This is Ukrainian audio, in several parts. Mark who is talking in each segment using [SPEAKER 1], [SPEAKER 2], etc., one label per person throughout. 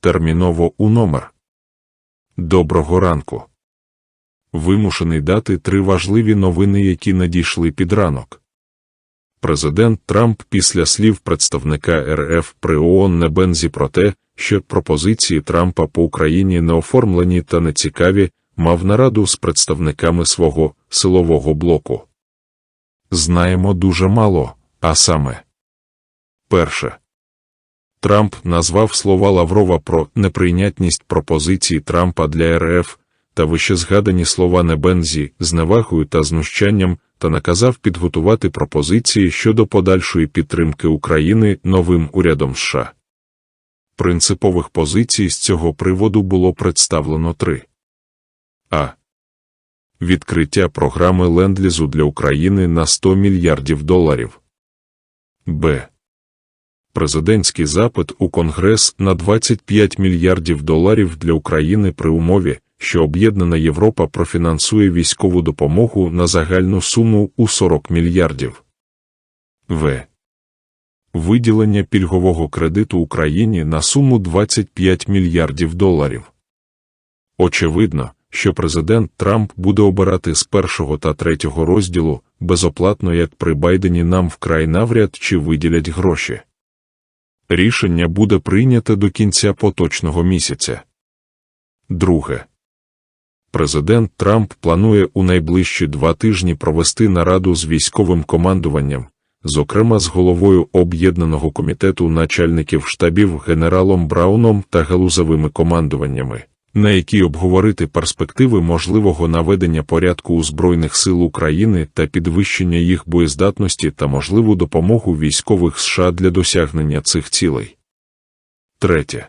[SPEAKER 1] терміново у номер. Доброго ранку. Вимушений дати три важливі новини, які надійшли під ранок. Президент Трамп після слів представника РФ при ООН Небензі про те, що пропозиції Трампа по Україні не оформлені та не цікаві, мав нараду з представниками свого силового блоку. Знаємо дуже мало, а саме. Перше. Трамп назвав слова Лаврова про неприйнятність пропозицій Трампа для РФ та вищезгадані слова Небензі з невагою та знущанням та наказав підготувати пропозиції щодо подальшої підтримки України новим урядом США. Принципових позицій з цього приводу було представлено три. А. Відкриття програми ленд-лізу для України на 100 мільярдів доларів. Б. Президентський запит у Конгрес на 25 мільярдів доларів для України при умові, що Об'єднана Європа профінансує військову допомогу на загальну суму у 40 мільярдів. В. Виділення пільгового кредиту Україні на суму 25 мільярдів доларів. Очевидно, що президент Трамп буде обирати з першого та третього розділу безоплатно, як при Байдені нам вкрай навряд чи виділять гроші. Рішення буде прийняте до кінця поточного місяця. Друге. Президент Трамп планує у найближчі два тижні провести нараду з військовим командуванням, зокрема з головою Об'єднаного комітету начальників штабів генералом Брауном та галузовими командуваннями, на якій обговорити перспективи можливого наведення порядку у Збройних сил України та підвищення їх боєздатності та можливу допомогу військових США для досягнення цих цілей. Третє.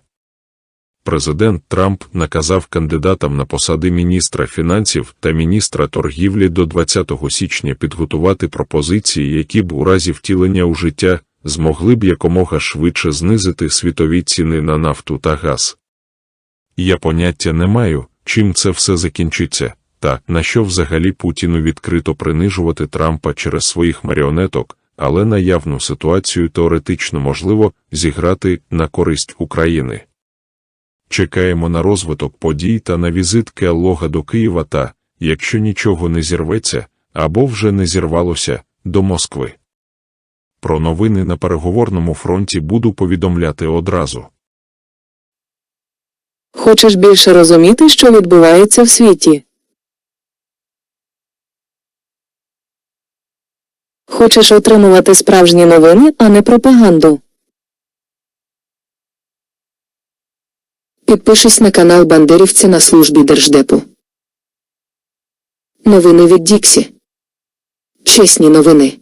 [SPEAKER 1] Президент Трамп наказав кандидатам на посади міністра фінансів та міністра торгівлі до 20 січня підготувати пропозиції, які б у разі втілення у життя змогли б якомога швидше знизити світові ціни на нафту та газ. Я поняття не маю, чим це все закінчиться, та на що взагалі Путіну відкрито принижувати Трампа через своїх маріонеток, але наявну ситуацію теоретично можливо зіграти на користь України. Чекаємо на розвиток подій та на візит Келлога до Києва та, якщо нічого не зірветься, або вже не зірвалося, до Москви. Про новини на переговорному фронті буду повідомляти одразу.
[SPEAKER 2] Хочеш більше розуміти, що відбувається в світі? Хочеш отримувати справжні новини, а не пропаганду? Підпишись на канал Бандерівці на службі Держдепу. Новини від Діксі. Чесні новини.